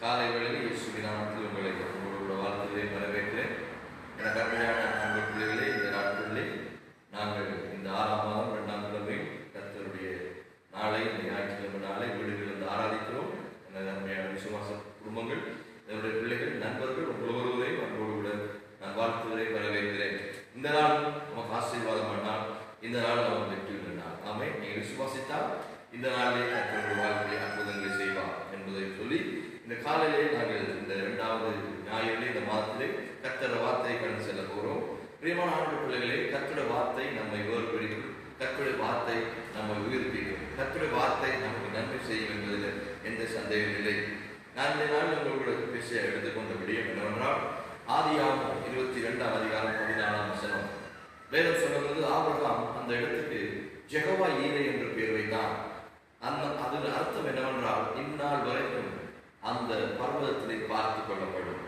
காலை வேளையில் இயேசுவின் நாமத்தில் உங்களை உங்களோட வாழ்த்துவதை வரவேற்கிறேன் எனக்கு அருமையான அன்பு பிள்ளைகளே இந்த நாட்களிலே நாங்கள் இந்த ஆறாம் மாதம் இரண்டாம் கிழமை கர்த்தருடைய நாளை இந்த ஞாயிற்றுக்கிழமை நாளை வீடுகளில் இருந்து ஆராதிக்கிறோம் எனது அருமையான விசுவாச குடும்பங்கள் என்னுடைய பிள்ளைகள் நண்பர்கள் உங்கள் ஒருவரையும் அன்போடு கூட நான் வாழ்த்துவதை வரவேற்கிறேன் இந்த நாள் நமக்கு ஆசீர்வாதமான நாள் இந்த நாள் நமக்கு வெற்றியுள்ள நாள் ஆமே நீங்கள் விசுவாசித்தால் இந்த நாளிலே கர்த்தருடைய வாழ்க்கையை அற்புதங்களை செய்வார் என்பதை சொல்லி இந்த காலையிலே நாங்கள் இந்த இரண்டாவது ஞாயிறிலே இந்த மாதத்திலே கத்தர வார்த்தையை கடந்து செல்ல போகிறோம் பிரியமான ஆண்டு பிள்ளைகளே கர்த்தருடைய வார்த்தை நம்மை வேறுபடுத்தும். கர்த்தருடைய வார்த்தை நம்மை உயிர்ப்பிக்கும். கர்த்தருடைய வார்த்தை நமக்கு நன்மை செய்யும் என்பதில் எந்த சந்தேகம் இல்லை. நான் இந்த நாள் உங்களோட பேசிய எடுத்துக்கொண்ட விடயம் என்னவென்றால் ஆதியாகும் இருபத்தி இரண்டாம் அதிகாரம் பதினாலாம் வசனம். வேதம் சொல்லும்போது ஆபிரகாம் அந்த இடத்துக்கு ஜெகவா ஈரை என்று பேர் வைத்தான். அந்த அதன் அர்த்தம் என்னவென்றால் இந்நாள் வரைக்கும் அந்த பர்வதத்திலே பார்த்து கொள்ளப்படும்.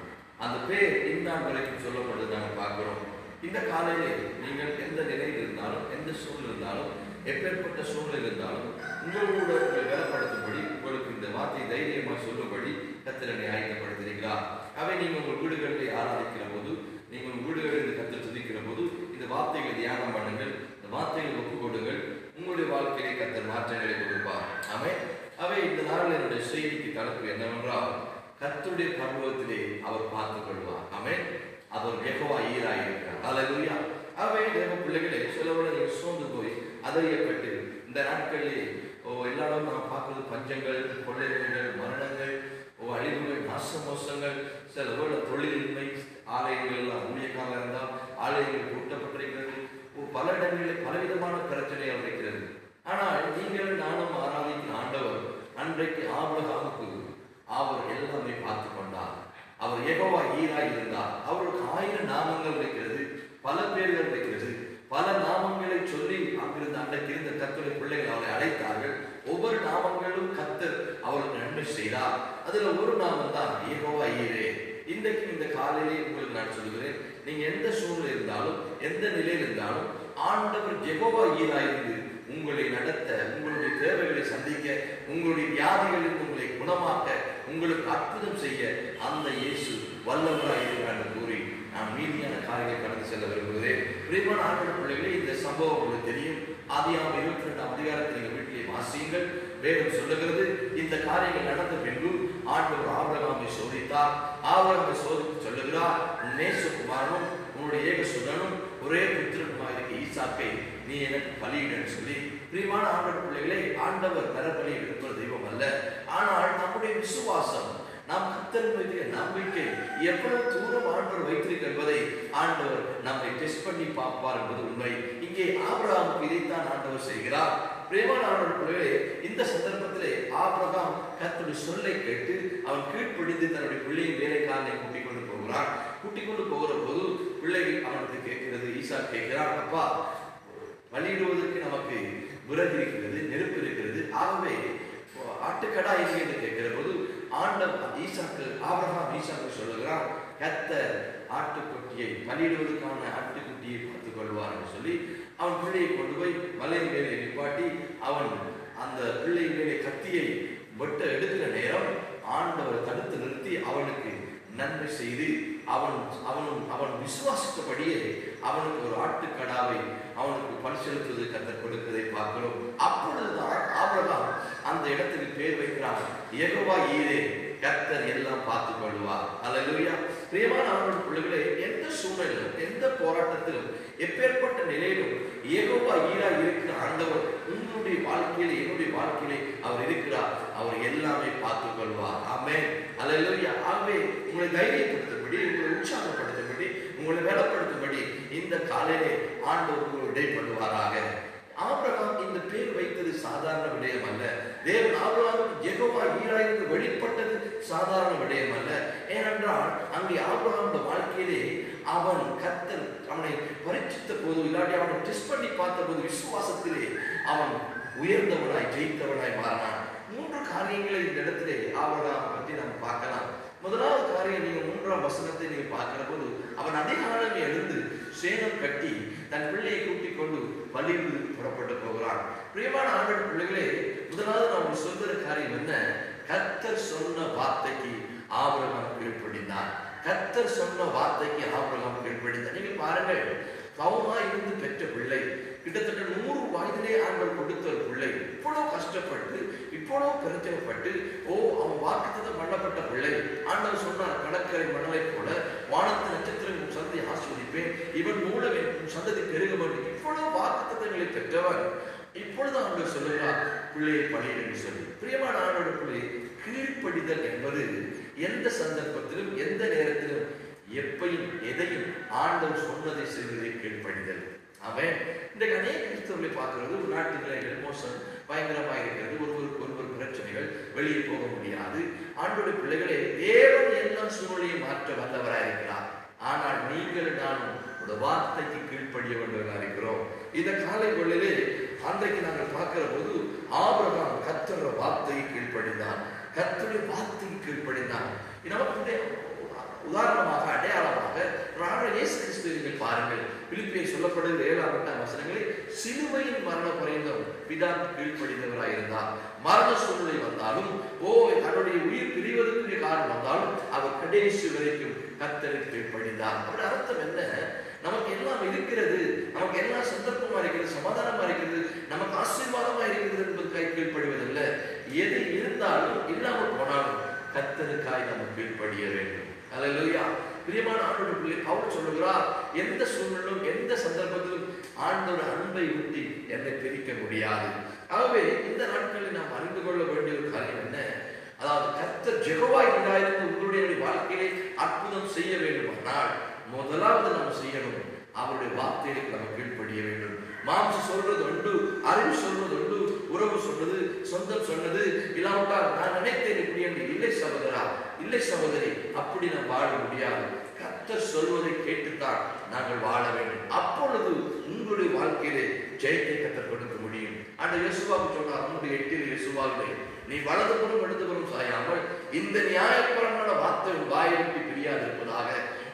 அந்த பேர் இந்நாள் வரைக்கும் சொல்லப்படுது நாங்கள் பார்க்கிறோம். இந்த காலையிலே நீங்கள் எந்த நிலையில் இருந்தாலும் எந்த சூழல் இருந்தாலும் எப்பேற்பட்ட சூழல் இருந்தாலும் உங்களோட உங்களை வேலைப்படுத்தும்படி உங்களுக்கு இந்த வார்த்தை தைரியமாக சொல்லும்படி கத்திரனை ஆயத்தப்படுத்துகிறீர்களா அவை நீங்கள் உங்கள் வீடுகளில் ஆராதிக்கிற போது நீங்கள் உங்கள் வீடுகளில் கத்து துதிக்கிற போது இந்த வார்த்தைகளை தியானம் பண்ணுங்கள். இந்த வார்த்தைகளை ஒப்புக் கொடுங்கள் உங்களுடைய வாழ்க்கையை கத்தர் மாற்றங்களை கொடுப்பார். அவை அவை இந்த நாளில் என்னுடைய செய்திக்கு தலைப்பு என்னவென்றால் கத்துடைய பருவத்திலே அவர் பார்த்துக் கொள்வார் அவன் அவர் எகவா ஈராய் இருக்கிறார். அல்லேலூயா அவை தேவ பிள்ளைகளே சிலவுடன் சோர்ந்து போய் அதறியப்பட்டு இந்த நாட்களிலே ஓ எல்லாரும் நாம் பார்க்குறது பஞ்சங்கள் கொள்ளைகள் மரணங்கள் ஓ அழிவுகள் நாச மோசங்கள் சில வேளை தொழிலின்மை ஆலயங்கள் எல்லாம் ஊழியக்காக இருந்தால் ஆலயங்கள் கூட்டப்பட்டிருக்கிறது பல இடங்களில் பலவிதமான பிரச்சனை இருக்கிறது. ஆனால் நீங்கள் நானும் ஆராதிக்கும் அன்றைக்கு ஆபிரகாமுக்கு அவர் எல்லாமே பார்த்து கொண்டார். அவர் எகோவா ஈரா இருந்தார். அவருக்கு ஆயிரம் நாமங்கள் இருக்கிறது பல பேர்கள் இருக்கிறது. பல நாமங்களை சொல்லி அங்கிருந்து அன்றைக்கு இருந்த கத்தருடைய பிள்ளைகள் அவரை அழைத்தார்கள். ஒவ்வொரு நாமங்களும் கத்தர் அவருக்கு நன்மை செய்தார். அதுல ஒரு நாமம் தான் ஏகோவா ஈரே. இன்றைக்கு இந்த காலையிலே உங்களுக்கு நான் சொல்கிறேன் நீங்க எந்த சூழ்நிலை இருந்தாலும் எந்த நிலையில் இருந்தாலும் ஆண்டவர் ஜெகோவா ஈராயிருந்து உங்களை நடத்த தேவைகளை சந்திக்க உங்களுடைய வியாதிகளில் உங்களை குணமாக்க உங்களுக்கு அற்புதம் செய்ய அந்த இயேசு வல்லவராய் இருக்கிறார் கூறி நான் மீதியான காரியங்களை கடந்து செல்ல விரும்புகிறேன். பிரியமான ஆண்கள் பிள்ளைகளே இந்த சம்பவம் உங்களுக்கு தெரியும். ஆதியாம் இருபத்தி ரெண்டாம் அதிகாரத்தை நீங்கள் வீட்டிலே வாசியுங்கள். வேதம் சொல்லுகிறது இந்த காரியங்கள் நடந்த பின்பு ஆண்டவர் ஆபரகாமை சோதித்தார். ஆபரகாமை சோதித்து சொல்லுகிறார் உன் நேசகுமாரனும் உன்னுடைய ஏக சுதனும் ஒரே புத்திரனுமாக இருக்க ஈசாக்கை நீ எனக்கு பலியிடன்னு சொல்லி பிரியமான ஆண்டவர் பிள்ளைகளை ஆண்டவர் தரப்பலி எடுக்கிற தெய்வம் அல்ல. ஆனால் நம்முடைய விசுவாசம் நாம் கத்தன் மீது நம்பிக்கை எவ்வளவு தூரம் ஆண்டவர் வைத்திருக்க என்பதை ஆண்டவர் நம்மை டெஸ்ட் பண்ணி பார்ப்பார் என்பது உண்மை. இங்கே ஆபிரகாம் இதைத்தான் ஆண்டவர் செய்கிறார். பிரேமான ஆண்டவர் பிள்ளைகளே இந்த சந்தர்ப்பத்திலே ஆபிரகாம் கர்த்தருடைய சொல்லை கேட்டு அவன் கீழ்ப்படிந்து தன்னுடைய பிள்ளையின் வேலைக்காரனை கூட்டிக் கொண்டு போகிறான். கூட்டிக் கொண்டு போகிற போது பிள்ளைகள் அவனுக்கு கேட்கிறது ஈசா கேட்கிறான் அப்பா வழியிடுவதற்கு நமக்கு விறகு இருக்கிறது நெருப்பு இருக்கிறது ஆகவே ஆட்டுக்கடா எங்கே என்று கேட்கிற போது ஆண்டவர் ஈசாக்கு ஆபரகாம் ஈசாக்கு சொல்லுகிறான் கத்த ஆட்டுக்குட்டியை பலியிடுவதற்கான ஆட்டுக்குட்டியை பார்த்துக் கொள்வார் என்று சொல்லி அவன் பிள்ளையை கொண்டு போய் மலை மேலே நிப்பாட்டி அவன் அந்த பிள்ளை மேலே கத்தியை வெட்ட எடுக்கிற நேரம் ஆண்டவர் தடுத்து நிறுத்தி அவனுக்கு நன்மை செய்து அவன் அவனும் அவன் விசுவாசித்தபடியே அவனுக்கு ஒரு ஆட்டுக்கடாவை அவனுக்கு பணி செலுத்துவது கத்தர் கொடுப்பதை பார்க்கிறோம். அப்பொழுதுதான் ஆபிரகாம் அந்த இடத்துக்கு பேர் வைக்கிறான். எகவா ஈரே கத்தர் எல்லாம் பார்த்து கொள்வார் அல்லேலூயா பிரியமான அவனுடைய பிள்ளைகளே எந்த சூழ்நிலையிலும் எந்த போராட்டத்திலும் எப்பேற்பட்ட நிலையிலும் ஏகோவா ஈரா இருக்கிற ஆண்டவர் உங்களுடைய வாழ்க்கையில என்னுடைய வாழ்க்கையிலே அவர் இருக்கிறார். அவர் எல்லாமே பார்த்துக் கொள்வார் ஆமே அல்லேலூயா ஆகவே உங்களை தைரியப்படுத்தும்படி உங்களை உற்சாகப்படுத்தும்படி உங்களை வேலைப்படுத்தும்படி இந்த காலையிலே ஆண்டவர் உங்களை இடைப்படுவாராக ஆபிரகாம் இந்த பேர் வைத்தது சாதாரண விடயம் அல்ல. தேவன் ஆபிரகாம் ஜெகோவா ஈராயிருந்து வெளிப்பட்டது சாதாரண விடயம் அல்ல. ஏனென்றால் அங்கே ஆபிரகாமுடைய வாழ்க்கையிலே அவன் கத்தல் அவனை பரீட்சித்த போது இல்லாட்டி அவனை டெஸ்ட் பண்ணி பார்த்த போது விசுவாசத்திலே அவன் உயர்ந்தவனாய் ஜெயித்தவனாய் மாறினான். மூன்று காரியங்களை இந்த இடத்திலே ஆபிரகாம் பற்றி நாம் பார்க்கலாம். முதலாவது காரியம் நீங்க மூன்றாம் வசனத்தை நீங்க பார்க்கிற போது அவன் அதிகாலமே எழுந்து சேனம் கட்டி தன் பிள்ளையை கூட்டிக் கொண்டு பலியிடு புறப்பட்டு போகிறான். பிரியமான ஆண்கள் பிள்ளைகளே முதலாவது நாம் சொல்கிற காரியம் என்ன? கத்தர் சொன்ன வார்த்தைக்கு ஆபரகம் கீழ்ப்படிந்தான். கத்தர் சொன்ன வார்த்தைக்கு ஆபரகம் கீழ்ப்படிந்தான். நீங்கள் பாருங்கள் கவுமா இருந்து பெற்ற பிள்ளை கிட்டத்தட்ட நூறு வயதிலே ஆண்கள் கொடுத்த ஒரு பிள்ளை. இவ்வளவு கஷ்டப்பட்டு இவ்வளவு பிரச்சனைப்பட்டு ஓ அவன் வாக்குத்தத்தம் பண்ணப்பட்ட பிள்ளை. ஆண்டவர் சொன்னார் கடற்கரை மணலை போல வானத்து நட்சத்திரம் உன் சந்ததி ஆஸ்வதிப்பேன் இவன் மூலம் என் சந்ததி பெருகும் இவ்வளவு வாக்குத்தங்களை பெற்றவர். இப்பொழுது ஆண்டவர் சொல்லுகிறார் பிள்ளையை பணியிட என்று சொல்லி. பிரியமான ஆண்டோட பிள்ளை கீழ்ப்படிதல் என்பது எந்த சந்தர்ப்பத்திலும் எந்த நேரத்திலும் எப்பையும் எதையும் ஆண்டவர் சொன்னதை செய்வதை கீழ்ப்படிதல். அவன் இன்றைக்கு அநேக கிறிஸ்தவர்களை பார்க்கிறது ஒரு நாட்டில் மோசம் பயங்கரமாக இருக்கிறது ஒருவருக்கு ஒருவர் பிரச்சனைகள் வெளியே போக முடியாது. ஆண்டோட பிள்ளைகளே தேவன் எல்லா சூழ்நிலையை மாற்ற வல்லவராக இருக்கிறார். ஆனால் நீங்கள் நானும் ஒரு வார்த்தைக்கு கீழ்ப்படிய வேண்டியவர்களாக இருக்கிறோம். இந்த காலை பொழுதிலே அன்றைக்கு நாங்கள் பார்க்கிற போது ஆபிரகாம் கத்துற வார்த்தையை கீழ்ப்படிந்தான். கத்துடைய வார்த்தைக்கு கீழ்ப்படிந்தான். நமக்கு உதாரணமாக அடையாளமாக ராண இயேசு கிறிஸ்துவை நீங்கள் பாருங்கள். பிலிப்பியை சொல்லப்படும் ஏழாம் எட்டாம் வசனங்களில் சிலுவையின் மரண பரியந்தம் பிதா கீழ்ப்படிந்தவராக இருந்தார் மரண சூழ்நிலை வந்தாலும் ஓ தன்னுடைய உயிர் பிரிவதற்கு காரணம் வந்தாலும் அவர் கடைசி வரைக்கும் கத்தருக்கு கீழ்ப்படிந்தார் அப்படி அர்த்தம் என்ன? நமக்கு எல்லாம் இருக்கிறது. நமக்கு எல்லாம் சந்தர்ப்பமா இருக்கிறது சமாதானமா இருக்கிறது நமக்கு ஆசீர்வாதமா இருக்கிறது என்பதற்காக கீழ்படுவதில்லை எது இருந்தாலும் இல்லாமல் போனாலும் கத்தருக்காய் நம்ம கீழ்ப்படிய வேண்டும். அல்லேலூயா பிரியமான ஆண்டோட பிள்ளை பவுல் சொல்லுகிறார் எந்த சூழ்நிலும் எந்த சந்தர்ப்பத்திலும் ஆண்டோட அன்பை ஊட்டி என்னை பிரிக்க முடியாது. ஆகவே இந்த நாட்களில் நாம் அறிந்து கொள்ள வேண்டிய ஒரு காரியம் என்ன? அதாவது கர்த்தர் ஜெகவா இருந்தாயிருந்து உங்களுடைய வாழ்க்கையிலே அற்புதம் செய்ய வேண்டுமானால் முதலாவது நாம் செய்யணும் அவருடைய வார்த்தைகளுக்கு நம்ம கீழ்ப்படிய வேண்டும். மாம்சம் சொல்றது உண்டு அறிவு சொல்றது உண்டு உறவு சொன்னது சொந்தம் சொன்னது இல்லாவிட்டால் நான் நினைத்தேன் இப்படி என்று இல்லை சகோதரா. இல்லை சகோதரி அப்படி நாம் வாழ முடியாது. கர்த்தர் சொல்வதை கேட்டுத்தான் நாங்கள் வாழ வேண்டும். அப்பொழுது உங்களுடைய வாழ்க்கையிலே ஜெயத்தை கத்தர் கொடுக்க முடியும். அந்த இயேசுவாக்கு சொன்னார் உன்னுடைய எட்டில் இயேசுவாகவே நீ வலதுபுறம் இடதுபுறம் சாயாமல் இந்த நியாயபரமான வார்த்தை உன் வாயிலிட்டு பிரியாது இருப்பதாக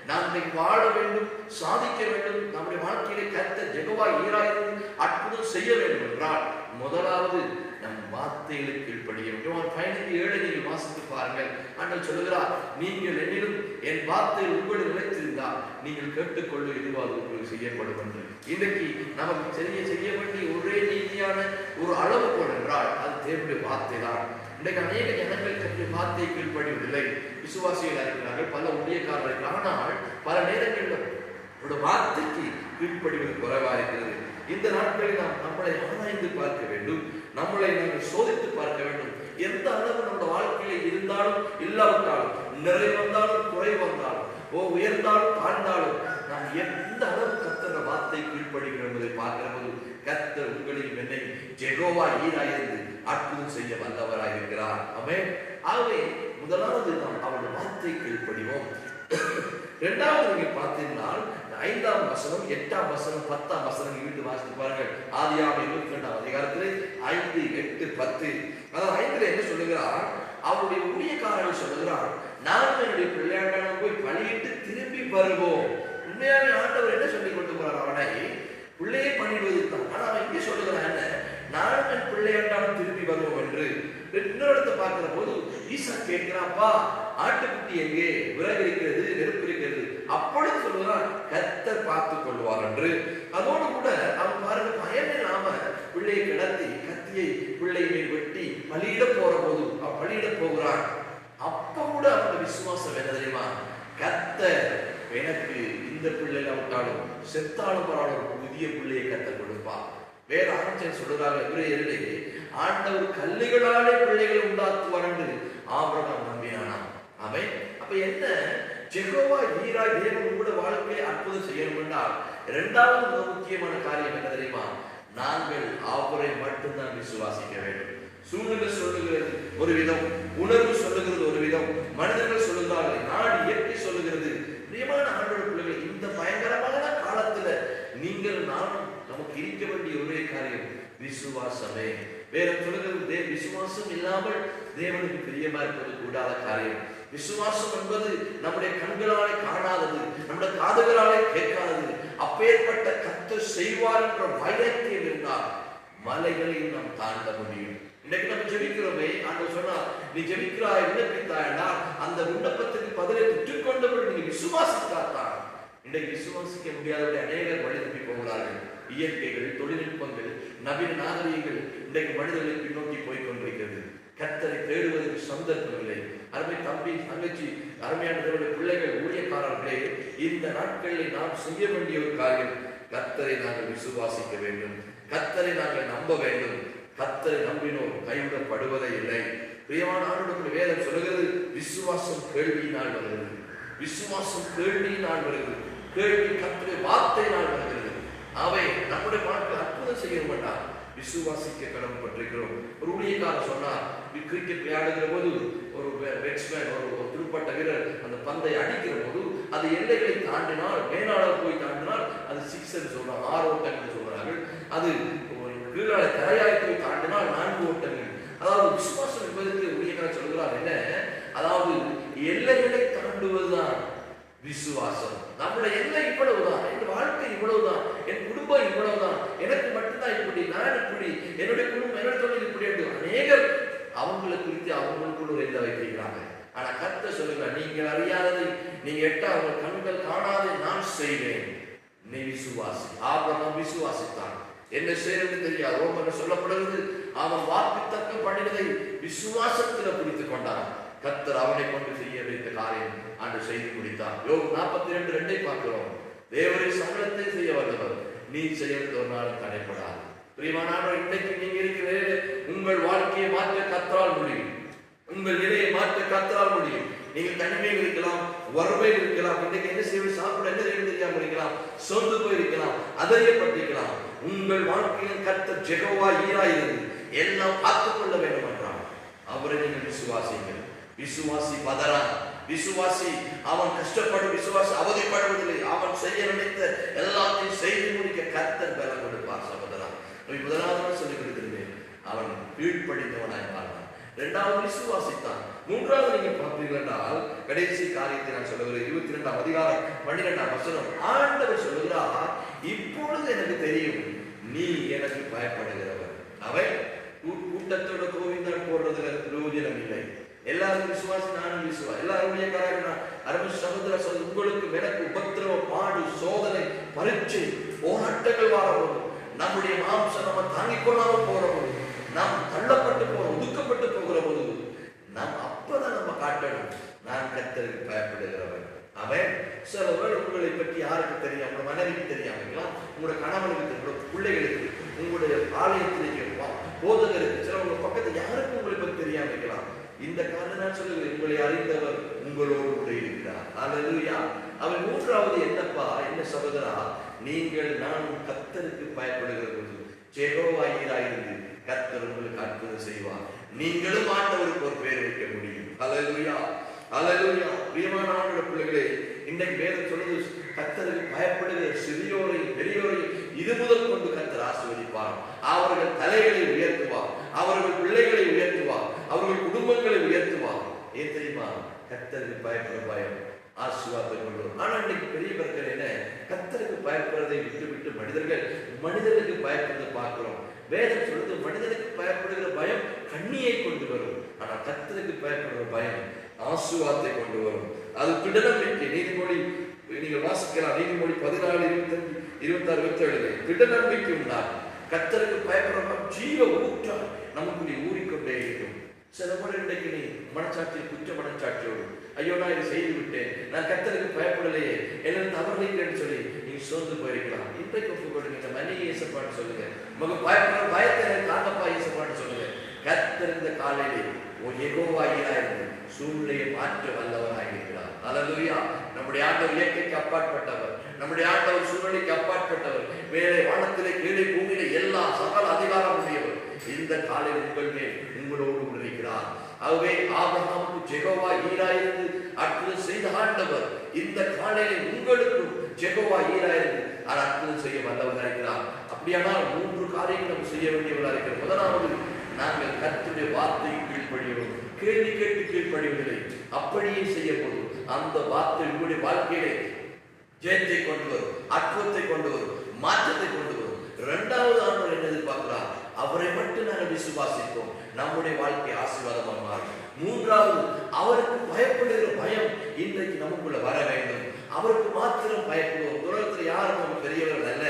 நாம் இன்னைக்கு வாழ வேண்டும் சாதிக்க வேண்டும். நம்முடைய வாழ்க்கையிலே கத்த ஜெகவா ஈராயிரம் அற்புதம் செய்ய வேண்டும் என்றால் முதலாவது நம் வார்த்தைகளுக்கு கீழ்ப்படிய வேண்டும். பயணிக்கு ஏழை நீங்கள் வாசித்து பாருங்கள். அண்ணல் சொல்லுகிறார் நீங்கள் என்னிலும் என் வார்த்தை உங்களில் நிலைத்திருந்தால் நீங்கள் கேட்டுக்கொள்ள எதுவாக உங்களுக்கு செய்யப்படும் என்று. இன்றைக்கு நமக்கு செய்ய செய்ய வேண்டிய ஒரே நீதியான ஒரு அளவுகோல் என்றால் அது தேவனுடைய வார்த்தை தான். இன்றைக்கு அநேக ஜனங்கள் கற்று வார்த்தையை கீழ்ப்படிவதில்லை. விசுவாசிகள் இருக்கிறார்கள் பல ஊழியக்காரர்கள். ஆனால் பல நேரங்களில் வார்த்தைக்கு கீழ்ப்படிவது குறைவாக இருக்கிறது. இந்த நாட்களில் நாம் நம்மளை ஆராய்ந்து பார்க்க வேண்டும். நம்மளை நாங்கள் சோதித்து பார்க்க வேண்டும். எந்த அளவு நம்ம வாழ்க்கையில இருந்தாலும் இல்லாவிட்டாலும் நிறை வந்தாலும் குறை வந்தாலும் ஓ உயர்ந்தாலும் தாழ்ந்தாலும் நாம் எந்த அளவு கத்தர வார்த்தை கீழ்ப்படுகிறோம் என்பதை பார்க்கிற போது கத்தர் உங்களையும் என்னை ஜெகோவா ஈராயிருந்து அற்புதம் செய்ய வந்தவராயிருக்கிறார் அவை ஆகவே முதலாவது நாம் அவருடைய வார்த்தை கீழ்ப்படிவோம். இரண்டாவது நீங்க பார்த்தீங்கன்னா ஐந்தாம் வசனம் எட்டாம் வசனம் பத்தாம் வசனம் இருந்து வாசித்து பாருங்கள். ஆதியாம் இருபத்தி ரெண்டாம் அதிகாரத்தில் ஐந்து எட்டு பத்து. அதாவது ஐந்துல என்ன சொல்லுகிறார்? அவருடைய ஊழியக்காரர்கள் சொல்லுகிறார் நாம் என்னுடைய பிள்ளையாண்டான போய் பலியிட்டு திரும்பி வருவோம். உண்மையான ஆண்டவர் என்ன சொல்லி கொண்டு போறார்? அவனை பிள்ளையை பண்ணிடுவது தான். ஆனா அவன் இங்கே சொல்லுகிறான் என்ன? நானும் என் பிள்ளையாண்டாலும் திரும்பி வருவோம் என்று. இன்னொரு இடத்தை பார்க்கிற போது ஈசா கேட்கிறாப்பா ஆட்டுக்குட்டி எங்கே? விறகு இருக்கிறது நெருப்பு இருக்கிறது. அப்பொழுது சொல்லுகிறான் கத்தர் பார்த்துக் கொள்வார் என்று. அதோடு கூட அவன் பாருங்க பயமில்லாம பிள்ளையை கிடத்தி கத்தியை பிள்ளை மேல் வெட்டி பலியிட போற போது அவன் பலியிட போகிறான். அப்ப கூட அவனோட விசுவாசம் என்ன தெரியுமா? கத்த எனக்கு இந்த பிள்ளைல விட்டாலும் செத்தாலும் பரவாயில்ல புதிய பிள்ளையை கத்த கொடுப்பான் வேற ஆரம்பிச்சு சொல்றாங்க இவரே ஆண்டவர் கல்லுகளாலே பிள்ளைகளை உண்டாக்குவார் என்று ஆபரகம் நம்பினானா அவன் அப்ப என்ன? ஜெகோவா ஈரா தேவன் உங்களோட வாழ்க்கையை அற்புதம் செய்யணும் என்றால் இரண்டாவது மிக முக்கியமான காரியம் என்ன தெரியுமா? நாங்கள் அவரை மட்டும்தான் விசுவாசிக்க வேண்டும். சூழ்நிலை சொல்லுகிறது ஒரு விதம் உணர்வு சொல்லுகிறது ஒரு விதம் மனிதர்கள் சொல்லுகிறார்கள் நாடு இயற்கை சொல்லுகிறது? பிரியமான ஆண்டோட பிள்ளைகள் இந்த பயங்கரமான காலத்துல நீங்கள் நானும் நமக்கு இருக்க வேண்டிய ஒரே காரியம் விசுவாசமே. வேற சொல்லுகிறது தே விசுவாசம் இல்லாமல் தேவனுக்கு பிரியமா இருப்பது கூடாத காரியம். விசுவாசம் என்பது நம்முடைய கண்களாலே காணாதது நம்முடைய காதுகளாலே கேட்காதது. அப்பேற்பட்ட கத்து செய்வார் என்ற வைரத்தியம் இருந்தால் மலைகளையும் நாம் தாண்ட முடியும். இன்னைக்கு நம்ம ஜெபிக்கிறோமே ஆண்டவர் சொன்னா நீ ஜெபிக்கிறாய் விண்ணப்பித்தாய்னா அந்த விண்ணப்பத்துக்கு பதிலை பெற்றுக்கொண்டவர் நீங்க விசுவாசித்தாத்தான் இன்றைக்கு விசுவாசிக்க முடியாதவர்கள் அநேகர் வழி தப்பி போகிறார்கள். இயற்கைகள் தொழில்நுட்பங்கள் நவீன நாகரிகங்கள் இன்றைக்கு மனிதர்களை பின்னோக்கி போய் கொண்டிருக்கிறது. கத்தரை தேடுவதற்கு சந்தர்ப்பம் இல்லை. அருமை தம்பி தங்கச்சி அருமையான பிள்ளைகள் ஊழியக்காரர்களே இந்த நாட்களில் நாம் செய்ய வேண்டிய ஒரு காரியம் கத்தரை நாங்கள் விசுவாசிக்க வேண்டும். கத்தரை நாங்கள் நம்ப வேண்டும். கத்தரை நம்பினோர் கைவிடப்படுவதே இல்லை. பிரியமான ஆண்டுடைய வேதம் சொல்லுகிறது விசுவாசம் கேள்வியினால் வருகிறது. விசுவாசம் கேள்வியினால் வருகிறது. கேள்வி கத்துடைய வார்த்தையினால் வருகிறது. அவை நம்முடைய வாழ்க்கை அற்புதம் செய்ய மாட்டான் விசுவாசிக்க கடமைப்பட்டிருக்கிறோம். ஒரு ஊழியக்காரர் சொன்னார் கிரிக்கெட் விளையாடுகிற போது ஒரு பேட்ஸ்மேன் ஒரு ஒரு துடுப்பட்ட வீரர் அந்த பந்தை அடிக்கிற போது அது எல்லைகளை தாண்டினால் மேலாளர் போய் தாண்டினால் அது என்று சொல்றாங்க ஆறு ஓட்டங்கள் சொல்றார்கள். அது கீழாலை தலையாய் போய் தாண்டினால் நான்கு ஓட்டங்கள். அதாவது விசுவாசம் என்பதற்கு ஊழியக்காரர் சொல்கிறார் என்ன? அதாவது எல்லைகளை தாண்டுவதுதான் விசுவாசம். நம்முடைய எல்லை இவ்வளவுதான் என் வாழ்க்கை இவ்வளவுதான் என் குடும்பம் இவ்வளவுதான் எனக்கு மட்டும்தான் இப்படி நான் இப்படி என்னுடைய குடும்பம் என்னுடைய தொழில் இப்படி என்று அநேகர் அவங்களை குறித்து அவங்களுக்குள்ள ஒரு எல்லை வைக்கிறாங்க ஆனா கத்த சொல்லுங்க நீங்க அறியாததை நீங்க எட்ட அவங்க கண்கள் காணாதை நான் செய்வேன். நீ விசுவாசி. ஆபிரகாம் விசுவாசித்தான். என்ன செய்யறது தெரியாது. ரோமன் சொல்லப்படுவது அவன் வாக்குத்தக்க பண்ணினதை விசுவாசத்துல பிடித்துக் கொண்டான். கத்தர் அவனை கொண்டு செய்ய வைத்த காரியம் ஆண்டு செய்து முடித்தார். யோக நாற்பத்தி ரெண்டு ரெண்டை பார்க்கிறோம். தேவரை சம்பளத்தை செய்ய வந்தவர் நீ செய்யறது ஒரு நாள் தடைப்படாது. பிரியமானவர் இன்றைக்கு நீங்க இருக்கிற உங்கள் வாழ்க்கையை மாற்ற கத்தரால் முடியும். உங்கள் நிலையை மாற்ற கத்தரால் முடியும். நீங்க தனிமையில் இருக்கலாம் வறுமையில் இருக்கலாம் இன்றைக்கு என்ன செய்வது? சாப்பிட என்ன செய்வது தெரியாமல் இருக்கலாம் சோர்ந்து போயிருக்கலாம் அதறியப்பட்டிருக்கலாம் உங்கள் வாழ்க்கையில் கத்த ஜெகவா ஈராயிருந்து எல்லாம் பார்த்துக் கொள்ள வேண்டும் என்றான் அவரை நீங்கள் விசுவாசிங்கள் விசுவாசி பதறான். விசுவாசி அவன் கஷ்டப்படும் விசுவாசி அவதிப்படுவதில்லை. அவன் செய்ய நினைத்த எல்லாத்தையும் செய்து முடிக்க கர்த்தர் பலம் கொடுப்பார் சகோதரா. முதலாவது சொல்லி கொடுத்திருந்தேன் அவன் கீழ்ப்படிந்தவனாய் மாறினான் இரண்டாவது விசுவாசித்தான். மூன்றாவது நீங்க பார்த்தீர்கள் என்றால் கடைசி காரியத்தை நான் சொல்லுகிறேன் இருபத்தி இரண்டாம் அதிகாரம் பன்னிரெண்டாம் வசனம். ஆண்டவர் சொல்லுகிறார் இப்பொழுது எனக்கு தெரியும் நீ எனக்கு பயப்படுகிறவர் அவன் கூட்டத்தோட கோவிந்தன் போடுறதுல பிரயோஜனம் இல்லை. எல்லாரும் விசுவாசி நானும் விசுவா எல்லாரும் ஊழியக்காரர்கள் அருமை சகோதர சொல்லி உங்களுக்கு எனக்கு உபத்திரவ பாடு சோதனை பரீட்சை போராட்டங்கள் வரப்போது நம்முடைய மாம்சம் நம்ம தாங்கிக் கொள்ளாம போற நாம் தள்ளப்பட்டு போற ஒதுக்கப்பட்டு போகிற போது நாம் அப்பதான் நம்ம காட்டணும். நான் கத்தருக்கு பயப்படுகிறவன். அவன் சில வேலை உங்களை பற்றி யாருக்கு தெரியும்? உங்களோட மனைவிக்கு தெரியாம உங்களோட கணவனுக்கு தெரியும். உங்களோட பிள்ளைகளுக்கு உங்களுடைய ஆலயத்திலேயே போதகருக்கு சில உங்க பக்கத்துல யாருக்கும் இந்த காரணம் நான் சொல்லுகிறேன். உங்களை அறிந்தவர் உங்களோடு கூட இருக்கிறார். அல்லேலூயா அவன் மூன்றாவது என்னப்பா? என்ன சகோதரா? நீங்கள் நானும் கத்தருக்கு பயப்படுகிற பொழுது ஜெகோவாயிராயிருந்து கத்தர் உங்களுக்கு அற்புதம் செய்வார். நீங்களும் ஆண்டவருக்கு ஒரு பேர் வைக்க முடியும். அலலுயா அலலுயா பிரியமான ஆண்டவருடைய பிள்ளைகளே இன்னைக்கு வேதம் சொல்லுது கத்தருக்கு பயப்படுகிற சிறியோரை பெரியோரை இது முதல் கொண்டு கத்தர் ஆசீர்வதிப்பார். அவர்கள் தலைகளை உயர்த்துவார். அவர்கள் பிள்ளைகளை உயர்த்துவார். அவர்கள் குடும்பங்களை உயர்த்துவார் ஏன் தெரியுமா கத்தருக்கு பயப்படுற பயம். ஆசீர்வாதத்தை கொண்டு வரும் இன்னைக்கு பெரிய பிரச்சனை என்ன? கத்தருக்கு பயப்படுறதை விட்டு விட்டு மனிதர்கள் மனிதனுக்கு பயப்படுறதை பார்க்கிறோம். வேதம் சொல்றது மனிதனுக்கு பயப்படுகிற பயம் கண்ணியை கொண்டு வரும். ஆனால் கத்தருக்கு பயப்படுற பயம் ஆசுவாத்தை கொண்டு வரும். அது திடநம்பிக்கை நீதிமொழி நீங்கள் வாசிக்கலாம். நீதிமொழி பதினாலு இருபத்தஞ்சு இருபத்தாறு திட திடநம்பிக்கை உண்டா கத்தருக்கு பயப்படுற ஜீவ ஊற்றம் நமக்குள்ளே ஊறிக்கொண்டே இருக்கும். சில முறை இன்றைக்கு நீ மனச்சாட்சி குற்ற மனச்சாட்சியோடு ஐயோ நான் இதை செய்து விட்டேன். நான் கத்தருக்கு பயப்படலையே. என்ன தவறுகிறேன்னு சொல்லி நீ சோர்ந்து போயிருக்கலாம். இன்றைக்கு ஒப்பு இந்த மணி ஏசப்பான்னு சொல்லுங்க. உங்க பயப்பட பயத்தை எனக்கு தாங்கப்பா ஏசப்பான்னு சொல்லுங்க. கத்திருந்த இந்த காலையிலே ஓ எகோவாயிரா இருந்து சூழ்நிலையை மாற்ற வல்லவராக இருக்கிறார் அல்லேலூயா நம்முடைய ஆண்டவர் இயற்கைக்கு அப்பாற்பட்டவர். நம்முடைய ஆண்டவர் சூழ்நிலைக்கு அப்பாற்பட்டவர் மேலே வானத்திலே கீழே பூமியிலே எல்லா சகல அதிகாரம் உடையவர் இந்த காலையில் உங்கள் மேல் உங்களோடு கூட இருக்கிறார் ஆகவே ஆபிரகாமுக்கு ஜெகோவா ஈராயிருந்து அற்புதம் செய்த ஆண்டவர் இந்த காலையில் உங்களுக்கும் ஜெகோவா ஈராயிருந்து அவர் அற்புதம் செய்ய வல்லவராக இருக்கிறார். அப்படியானால் மூன்று காரியங்கள் நம்ம செய்ய வேண்டியவர்களாக இருக்கிறோம். முதலாவது நாங்கள் கத்துடைய வார்த்தையை கீழ்ப்படியவும் கேள்வி கேட்டு கீழ்ப்படிவதில்லை அப்படியே செய்யப்படும். அந்த வார்த்தை உங்களுடைய வாழ்க்கையிலே ஜெயத்தை கொண்டு வரும் அற்புதத்தை கொண்டு வரும் மாற்றத்தை கொண்டு வரும். இரண்டாவது ஆண்டவர் என்ன எதிர்பார்க்கிறார்? அவரை மட்டும் நாங்கள் விசுவாசிப்போம். நம்முடைய வாழ்க்கை ஆசீர்வாதமாக மாறும். மூன்றாவது அவருக்கு பயப்படுகிற பயம் இன்றைக்கு நமக்குள்ள வர வேண்டும். அவருக்கு மாத்திரம் பயப்படுவோம். உலகத்தில் யாரும் நம்ம பெரியவர்கள் அல்ல.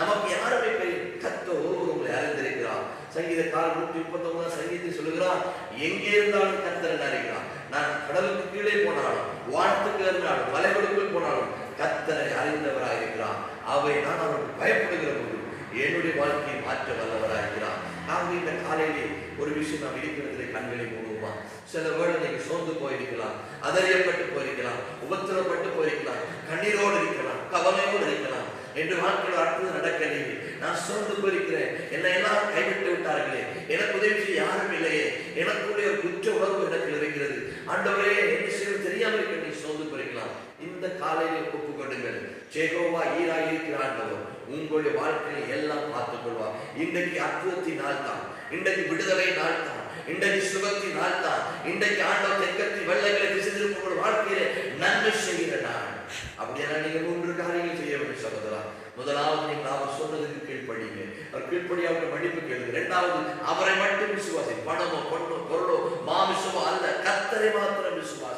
நமக்கு யாருமே பெரிய கத்த ஒருவர் உங்களை அறிந்திருக்கிறார். சங்கீதக்காரர் நூற்றி முப்பத்தொன்பதாம் சங்கீதத்தை சொல்லுகிறார் எங்கே இருந்தாலும் கத்தர் அறிகிறார். நான் கடலுக்கு கீழே போனாலும் வானத்துக்கு இருந்தாலும் மலைகளுக்குள் போனாலும் கத்தரை அறிந்தவராக இருக்கிறான் அவை நான் அவருக்கு பயப்படுகிற போது என்னுடைய வாழ்க்கையை மாற்ற வல்லவராக இருக்கிறான் நாங்கள் இந்த காலையிலே ஒரு விஷயம் நாம் இருக்கிறதிலே கண்களை மூடுவோமா? சில வேளை நீங்க சோர்ந்து போயிருக்கலாம் அதறியப்பட்டு போயிருக்கலாம் உபத்திரப்பட்டு போயிருக்கலாம் கண்ணீரோடு இருக்கலாம் கவலையோடு இருக்கலாம். என்று வாழ்க்கையில் அடுத்தது நடக்கலையே. நான் சோர்ந்து போயிருக்கிறேன். என்னை எல்லாம் கைவிட்டு விட்டார்களே. எனக்கு உதவி செய்ய யாரும் இல்லையே. எனக்குள்ளே ஒரு குற்ற உணர்வு எனக்கு இருக்கிறது. ஆண்டவரே என்ன செய்வது தெரியாமல் இருக்க நீ சோர்ந்து போயிருக்கலாம். இந்த காலையில் ஒப்பு கொடுங்கள் ஜெகோவா ஈரா இருக்கிற ஆண்டவர் உங்களுடைய வாழ்க்கையை எல்லாம் பார்த்துக் கொள்வார் இன்றைக்கு அற்புதத்தின் நாள் தான் இன்றைக்கு விடுதலை நாள் தான் இன்றைக்கு சுகத்தின் நாள் தான் இன்றைக்கு ஆண்டவர் தெற்கத்தின் வெள்ளங்களை திசை திருப்ப வாழ்க்கையில நன்மை செய்கிற நாள். அப்படியெல்லாம் நீங்க மூன்று காரியங்கள் செய்ய வேண்டும் சகோதரா. முதலாவது நீங்கள் அவர் சொன்னதுக்கு கீழ்ப்படிங்க அவர் கீழ்ப்படி அவருடைய மன்னிப்பு கேளுங்க இரண்டாவது அவரை மட்டும் விசுவாசி பணமோ பொண்ணோ பொருளோ மாமிசமோ அல்ல கத்தரை மாத்திரம் விசுவாசி.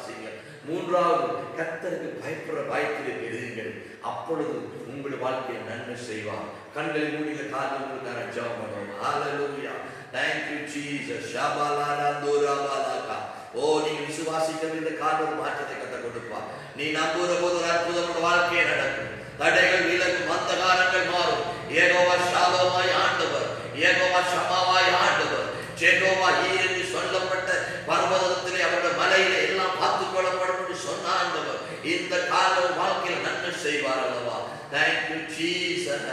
மூன்றாவது கத்தருக்கு பயப்படுற பயத்திலே எழுதுங்கள் அப்பொழுது உங்கள் வாழ்க்கையை நன்மை செய்வார். கண்களை மூடிய காரணங்களுக்கான ஜெபம் பண்ணுவோம் ஹalleluya thank you jesus. ஷபாலானா தூராபாலாகா ஓ நீ விசுவாசிக்கிற இந்த காரணம் மாற்றத்தை கத்த கொடுப்பா நீ நம்புற போது ஒரு அற்புதமான வாழ்க்கையை நடக்கும். தடைகள் விலகும். அந்த அந்தகாரங்கள் மாறும். ஏகோவா ஷாலோமாய் ஆண்டவர் ஏகோவா ஷமாவாய் ஆண்டவர் ஜெகோவா ஈ என்று சொல்லப்பட்ட பர்வதத்திலே அவருடைய மலையிலே எல்லாம் பார்த்துக் கொள்ளப்படும் என்று சொன்ன ஆண்டவர் இந்த காலம் வாழ்க்கையில் நன்மை செய்வார் அல்லவா தேங்க்யூ ஜீசஸ்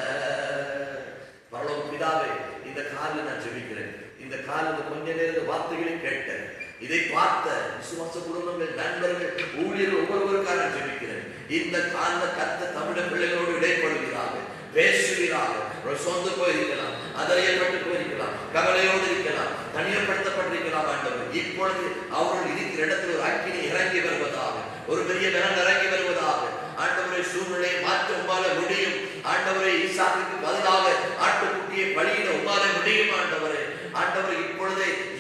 பரலோக பிதாவே இந்த காலில் நான் ஜெபிக்கிறேன். இந்த காலில் கொஞ்ச நேரம் வார்த்தைகளை கேட்டேன். இதை பார்த்த விசுவாச குடும்பங்கள் நண்பர்கள் ஊழியர் ஒவ்வொருவருக்காக நான் ஜெபிக்கிறேன். இந்த காலில் கத்த தமிழ் பிள்ளைகளோடு இடைப்படுகிறார்கள் பேசுகிறார்கள் ஒரு சொந்து போயிருக்கலாம். அதறியப்பட்டு போயிருக்கலாம். கவலையோடு இருக்கலாம். தனியப்படுத்தப்பட்டிருக்கலாம் ஆண்டவர். இப்பொழுது அவர்கள் இருக்கிற இடத்துல ஒரு அக்கினி இறங்கி வருவதாக ஒரு பெரிய விரல் இறங்கி வருவதாக ஆண்டவரை சூழ்நிலையை மாற்ற உமால முடியும் ஆண்டவரை ஈசாக்குக்கு பதிலாக ஆட்டுக்குட்டியை பலியிட உமால முடியும் ஆண்டவரே ஆண்டவர்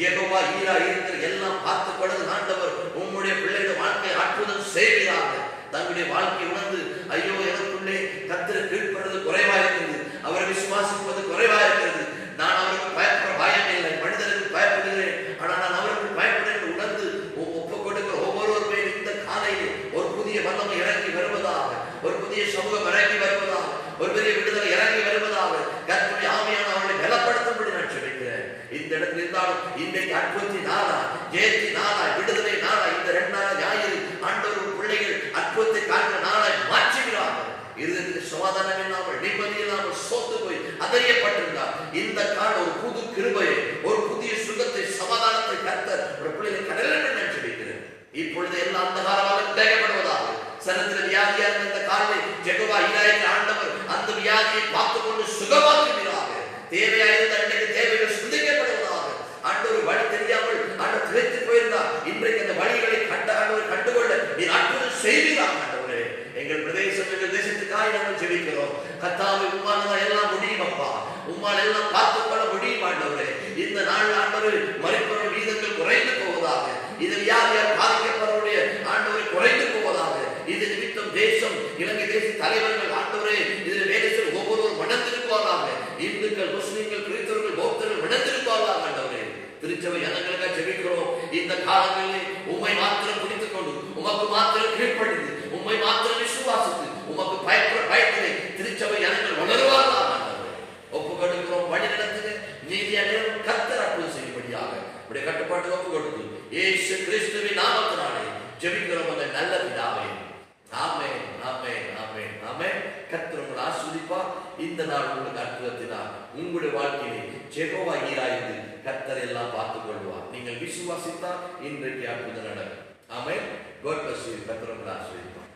ஏகோவா ஈரா இருக்கிற எல்லாம் பார்த்துப்படுது ஆண்டவர். உம்முடைய பிள்ளைகளை வாழ்க்கை அற்புதம் செய்கிறார்கள் தங்களுடைய வாழ்க்கை உணர்ந்து ஐயோ எனக்குள்ளே கத்திர கீழ்ப்படுறது குறைவா இருக்கிறது அவரை விசுவாசிப்பது குறைவா இருக்கிறது நான் அவருக்கு பயப்படுற பயம் இல்லை மனிதனுக்கு பயப்படுகிறேன் ஆனால் நான் அவருக்கு பயப்படுகிறேன் உணர்ந்து ஒ- ஒப்புக் கொடுக்கிற ஒவ்வொருவருமே இந்த காலையில் ஒரு புதிய வல்லமை இறங்கி வருவதாக ஒரு புதிய சமூகம் இறங்கி வருவதாக ஒரு பெரிய விடுதலை இறங்கி வருவதாக கற்பனை ஆமையான அவர்களை பலப்படுத்தும்படி நான் சொல்லிக்கிறேன் இந்த இடத்துல இருந்தாலும் இன்றைக்கு அற்புதத்தி நாளா ஜெயத்தி நாளா விடுதலை நாளா இந்த ரெண்டு நாள் ஞாயிறு ஆண்டவர் பிள்ளைகள் அற்புதத்தை காண்கிற நாளாய் மாற்றுகிறார்கள் இருதயத்தில் சமாதானம் இல்லாமல் நிம்மதி இல்லாமல் சோத்து போய் அதறியப்பட்டிருந்தார் இந்த கால ஒரு புது கிருபையை ஒரு புதிய சுகத்தை சமாதானத்தை கத்த ஒரு பிள்ளைகளை கடலில் நான் சொல்லிக்கிறேன் இப்பொழுது எல்லாம் அந்த காலமாக தேவைப்படுவதாக சனத்தில் வியாதியா இருந்த இந்த காலை ஜெகவா இலாயி ஆண்டவர் அந்த வியாதியை பார்த்து கொண்டு சுகமாக்குகிறாங்க தேவையா இருந்த அன்றைக்கு தேவைகள் சிந்திக்கப்படுவதாக ஆண்டவர் வழி தெரியாமல் ஆண்டவர் திரைத்து போயிருந்தார் இன்றைக்கு அந்த வழிகளை கண்ட ஆண்டவர் கண்டுகொள்ள நீர் அற்புதம் செய்வீராக ஆண்டவரே எங்கள் பிரதேசம் எங்கள் தேசத்துக்காக நாங்கள் ஜெபிக்கிறோம் கத்தாவை உம்மால தான் எல்லாம் முடியும் அப்பா உம்மால் எல்லாம் காத்துக்கொள்ள முடியும் ஆண்டவரே இந்த நாள் ஆண்டவர் மறைப்பவர்கள் வீதங்கள் குறைந்து போவதாக இது வியாதியால் பாதிக்கப்படுவருடைய ஆண்டவரை குறைந்து போவதாக இது நிமித்தம் தேசம் இலங்கை தேச தலைவர்கள் ஆண்டவரே இதில் வேலை செய்யும் ஒவ்வொருவரும் மணந்திருப்பார்களாக இந்துக்கள் முஸ்லிம்கள் கிறிஸ்தவர்கள் பௌத்தர்கள் மணந்திருப்பார்களாக ஆண்டவரே திருச்சபை ஜனங்களுக்காக ஜெபிக்கிறோம் இந்த காலங்களில் உம்மை மாத்திரம் பிடித்துக் கொண்டு உமக்கு மாத்திரம் கீழ்ப்படிந்து உண்மை மாத்திரம் விசுவாசித்து உமக்கு பயப்பட பயத்திலே திருச்சபை ஜனங்கள் வளருவார்களாக ஆண்டவரே. ஒப்பு கொடுக்கிறோம் வழி நடத்துங்க நீதியாக கத்தர் அற்புதம் செய்யும்படியாக. உடைய கட்டுப்பாட்டு ஒப்பு கொடுத்து ஏசு கிறிஸ்துவின் நாமத்தினாலே ஜெபிக்கிறோம் அந்த நல்ல பிதாவே. ஆமே ஆமே ஆமே ஆமே கத்தர் உங்களை ஆஸ்வதிப்பா இந்த நாள் உங்களுக்கு அற்புதத்தினால் உங்களுடைய வாழ்க்கையை ஜெகோவா ஈராய்ந்து கத்தர் எல்லாம் பார்த்துக் கொள்வார் நீங்கள் விசுவாசித்தால் இன்றைக்கு அற்புதம் நடக்கும். Amén. God bless you. Better bless you.